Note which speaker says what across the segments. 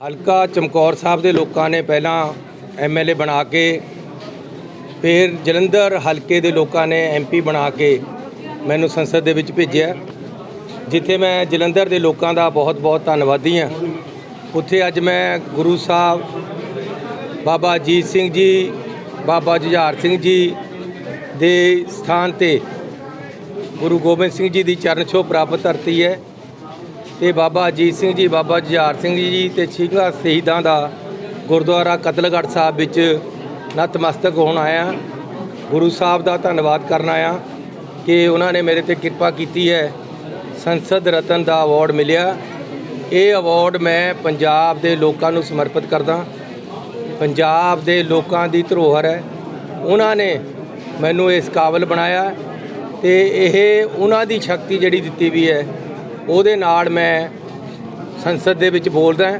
Speaker 1: ਹਲਕਾ ਚਮਕੌਰ ਸਾਹਿਬ ਦੇ ਲੋਕਾਂ ਨੇ ਪਹਿਲਾਂ ਐਮਐਲਏ ਬਣਾ ਕੇ, ਫਿਰ ਜਲੰਧਰ ਹਲਕੇ ਦੇ ਲੋਕਾਂ ਨੇ ਐਮਪੀ ਬਣਾ ਕੇ ਮੈਨੂੰ ਸੰਸਦ ਦੇ ਵਿੱਚ ਭੇਜਿਆ। ਜਿੱਥੇ ਮੈਂ ਜਲੰਧਰ ਦੇ ਲੋਕਾਂ ਦਾ ਬਹੁਤ-ਬਹੁਤ ਧੰਨਵਾਦੀ ਹਾਂ। ਉੱਥੇ ਅੱਜ ਮੈਂ ਗੁਰੂ ਸਾਹਿਬ, ਬਾਬਾ ਅਜੀਤ ਸਿੰਘ ਜੀ, ਬਾਬਾ ਜੁਝਾਰ ਸਿੰਘ ਜੀ ਦੇ ਸਥਾਨ ਤੇ ਗੁਰੂ ਗੋਬਿੰਦ ਸਿੰਘ ਜੀ ਦੀ ਚਰਨ ਛੋਹ ਪ੍ਰਾਪਤ ਧਰਤੀ ਹੈ। ਤੇ ਬਾਬਾ ਅਜੀਤ ਸਿੰਘ ਜੀ, ਬਾਬਾ ਜੁਝਾਰ ਸਿੰਘ ਜੀ ਤੇ ਸਿੰਘਾਂ ਸ਼ਹੀਦਾਂ ਦਾ ਗੁਰਦੁਆਰਾ ਕਤਲਗੜ੍ਹ ਸਾਹਿਬ ਵਿੱਚ ਨਤਮਸਤਕ ਹੋਣ ਆਇਆ। ਗੁਰੂ ਸਾਹਿਬ ਦਾ ਧੰਨਵਾਦ ਕਰਨ ਆਇਆ ਕਿ ਉਹਨਾਂ ਨੇ ਮੇਰੇ ਤੇ ਕਿਰਪਾ ਕੀਤੀ ਹੈ। ਸੰਸਦ ਰਤਨ ਦਾ ਅਵਾਰਡ ਮਿਲਿਆ। ਇਹ ਅਵਾਰਡ ਮੈਂ ਪੰਜਾਬ ਦੇ ਲੋਕਾਂ ਨੂੰ ਸਮਰਪਿਤ ਕਰਦਾ ਪੰਜਾਬ ਦੇ ਲੋਕਾਂ ਦੀ ਧਰੋਹਰ ਹੈ। ਉਹਨਾਂ ਨੇ ਮੈਨੂੰ ਇਸ ਕਾਬਲ ਬਣਾਇਆ ਤੇ ਇਹ ਉਹਨਾਂ ਦੀ ਸ਼ਕਤੀ ਜਿਹੜੀ ਦਿੱਤੀ ਵੀ ਹੈ। ਉਹਦੇ ਨਾਲ ਮੈਂ ਸੰਸਦ ਦੇ ਵਿੱਚ ਬੋਲਦਾ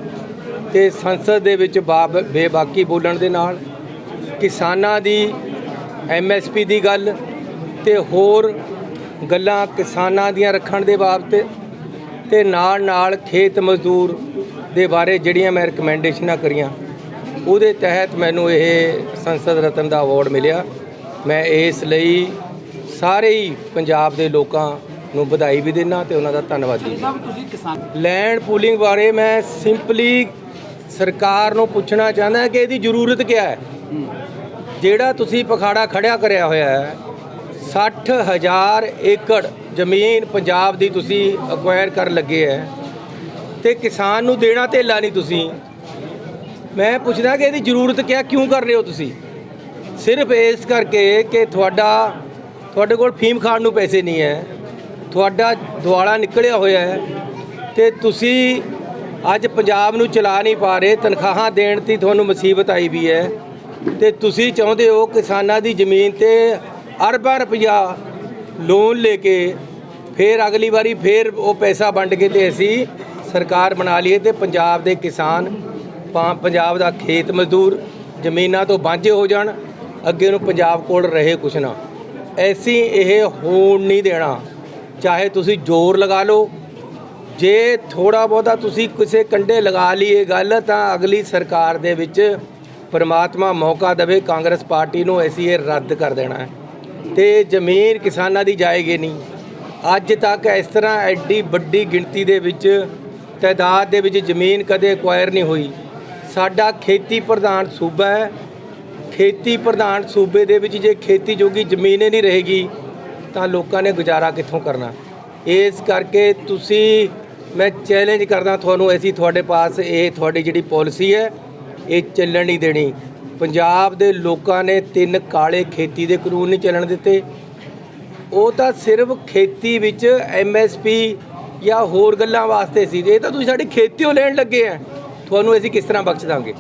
Speaker 1: ਤੇ ਸੰਸਦ ਦੇ ਵਿੱਚ ਬਾਬ ਬੇਬਾਕੀ ਬੋਲਣ ਦੇ ਨਾਲ ਕਿਸਾਨਾਂ ਦੀ ਐਮਐਸਪੀ ਦੀ ਗੱਲ ਤੇ ਹੋਰ ਗੱਲਾਂ ਕਿਸਾਨਾਂ ਦੀਆਂ ਰੱਖਣ ਦੇ ਬਾਬਤ ਤੇ ਨਾਲ ਨਾਲ ਖੇਤ ਮਜ਼ਦੂਰ ਦੇ ਬਾਰੇ ਜਿਹੜੀਆਂ ਮੈਂ ਰეკਮੈਂਡੇਸ਼ਨਾਂ ਕਰੀਆਂ, ਉਹਦੇ ਤਹਿਤ ਮੈਨੂੰ ਇਹ ਸੰਸਦ ਰਤਨ ਦਾ ਅਵਾਰਡ ਮਿਲਿਆ। ਮੈਂ ਇਸ ਲਈ ਸਾਰੇ ਹੀ ਪੰਜਾਬ ਦੇ ਲੋਕਾਂ ਨੂੰ ਵਧਾਈ ਵੀ ਦਿੰਦਾ ਤੇ ਉਹਨਾਂ ਦਾ ਧੰਨਵਾਦੀ ਵੀ
Speaker 2: ਸਾਹਿਬ ਤੁਸੀਂ ਕਿਸਾਨ
Speaker 1: ਲੈਂਡ ਪੂਲਿੰਗ ਬਾਰੇ ਮੈਂ ਸਿੰਪਲੀ ਸਰਕਾਰ ਨੂੰ ਪੁੱਛਣਾ ਚਾਹੁੰਦਾ ਕਿ ਇਹਦੀ ਜ਼ਰੂਰਤ ਕੀ ਹੈ? ਜਿਹੜਾ ਤੁਸੀਂ ਪਖਾੜਾ ਖੜਿਆ ਕਰਿਆ ਹੋਇਆ ਹੈ 60000 ਏਕੜ ਜ਼ਮੀਨ ਪੰਜਾਬ ਦੀ ਤੁਸੀਂ ਅਕਵਾਇਰ ਕਰਨ ਲੱਗੇ ਹੈ ਤੇ ਕਿਸਾਨ ਨੂੰ ਦੇਣਾ ਧੇਲਾ ਨਹੀਂ ਤੁਸੀਂ। ਮੈਂ ਪੁੱਛਦਾ ਕਿ ਇਹਦੀ ਜ਼ਰੂਰਤ ਕਿਆ ਕਿਉਂ ਕਰ ਰਹੇ ਹੋ ਤੁਸੀਂ? ਸਿਰਫ ਇਸ ਕਰਕੇ ਕਿ ਤੁਹਾਡਾ ਤੁਹਾਡੇ ਕੋਲ ਫੀਮ ਖਾਣ ਨੂੰ ਪੈਸੇ ਨਹੀਂ ਹੈ। ਤੁਹਾਡਾ ਦੁਆਲਾ ਨਿਕਲਿਆ ਹੋਇਆ ਹੈ ਤੇ ਤੁਸੀਂ ਅੱਜ ਪੰਜਾਬ ਨੂੰ ਚਲਾ ਨਹੀਂ ਪਾ ਰਹੇ, ਤਨਖਾਹਾਂ ਦੇਣ ਦੀ ਤੁਹਾਨੂੰ ਮੁਸੀਬਤ ਆਈ ਵੀ ਹੈ ਤੇ ਤੁਸੀਂ ਚਾਹੁੰਦੇ ਹੋ ਕਿਸਾਨਾਂ ਦੀ ਜ਼ਮੀਨ ਤੇ ਅਰਬਾਂ ਰੁਪਇਆ ਲੋਨ ਲੈ ਕੇ ਫਿਰ ਅਗਲੀ ਵਾਰੀ ਫਿਰ ਉਹ ਪੈਸਾ ਵੰਡ ਕੇ ਤੇ ਅਸੀਂ ਸਰਕਾਰ ਬਣਾ ਲਈਏ ਤੇ ਪੰਜਾਬ ਦੇ ਕਿਸਾਨ, ਪਾ- ਪੰਜਾਬ ਦਾ ਖੇਤ ਮਜ਼ਦੂਰ ਜ਼ਮੀਨਾਂ ਤੋਂ ਵਾਂਝੇ ਹੋ ਜਾਣ, ਅੱਗੇ ਨੂੰ ਪੰਜਾਬ ਕੋਲ ਰਹੇ ਕੁਛ ਨਾ। ਐਸੀ ਇਹ ਹੋਣ ਨਹੀਂ ਦੇਣਾ। ਚਾਹੇ ਤੁਸੀਂ ਜ਼ੋਰ ਲਗਾ ਲਓ, ਜੇ ਥੋੜਾ ਬਹੁਤਾ ਤੁਸੀਂ ਕਿਸੇ ਕੰਡੇ ਲਗਾ ਲਈ ਇਹ ਗੱਲ, ਤਾਂ ਅਗਲੀ ਸਰਕਾਰ ਦੇ ਵਿੱਚ ਪਰਮਾਤਮਾ ਮੌਕਾ ਦੇਵੇ, ਕਾਂਗਰਸ ਪਾਰਟੀ ਨੂੰ ਅਸੀਂ ਇਹ ਰੱਦ ਕਰ ਦੇਣਾ ਹੈ। ਤੇ ਜ਼ਮੀਨ ਕਿਸਾਨਾਂ ਦੀ ਜਾਏਗੀ ਨਹੀਂ। ਅੱਜ ਤੱਕ ਇਸ ਤਰ੍ਹਾਂ ਐਡੀ ਵੱਡੀ ਗਿਣਤੀ ਦੇ ਵਿੱਚ, ਤਾਦਾਦ ਦੇ ਵਿੱਚ ਜ਼ਮੀਨ ਕਦੇ ਐਕਵਾਇਰ ਨਹੀਂ ਹੋਈ। ਸਾਡਾ ਖੇਤੀ ਪ੍ਰਧਾਨ ਸੂਬਾ ਹੈ। ਖੇਤੀ ਪ੍ਰਧਾਨ ਸੂਬੇ ਦੇ ਵਿੱਚ ਜੇ ਖੇਤੀ ਜੋਗੀ ਜ਼ਮੀਨ ਹੀ ਨਹੀਂ ਰਹੇਗੀ ਤਾਂ ਲੋਕਾਂ ਨੇ ਗੁਜ਼ਾਰਾ ਕਿੱਥੋਂ ਕਰਨਾ? ਇਸ ਕਰਕੇ ਤੁਸੀਂ ਮੈਂ ਚੈਲੰਜ ਕਰਦਾ ਤੁਹਾਨੂੰ ਅਸੀਂ ਤੁਹਾਡੇ ਪਾਸ ਇਹ ਤੁਹਾਡੀ ਜਿਹੜੀ ਪਾਲਿਸੀ ਹੈ ਇਹ ਚੱਲਣ ਨਹੀਂ ਦੇਣੀ। ਪੰਜਾਬ ਦੇ ਲੋਕਾਂ ਨੇ ਤਿੰਨ ਕਾਲੇ ਖੇਤੀ ਦੇ ਕਾਨੂੰਨ ਨਹੀਂ ਚੱਲਣ ਦਿੱਤੇ। ਉਹ ਤਾਂ ਸਿਰਫ ਖੇਤੀ ਵਿੱਚ ਐਮਐਸਪੀ ਜਾਂ ਹੋਰ ਗੱਲਾਂ ਵਾਸਤੇ ਸੀ। ਇਹ ਤਾਂ ਤੁਸੀਂ ਸਾਡੀ ਖੇਤੀਓ ਲੈਣ ਲੱਗੇ ਆ। ਤੁਹਾਨੂੰ ਅਸੀਂ ਕਿਸ ਤਰ੍ਹਾਂ ਬਖਸ਼ ਦਾਂਗੇ?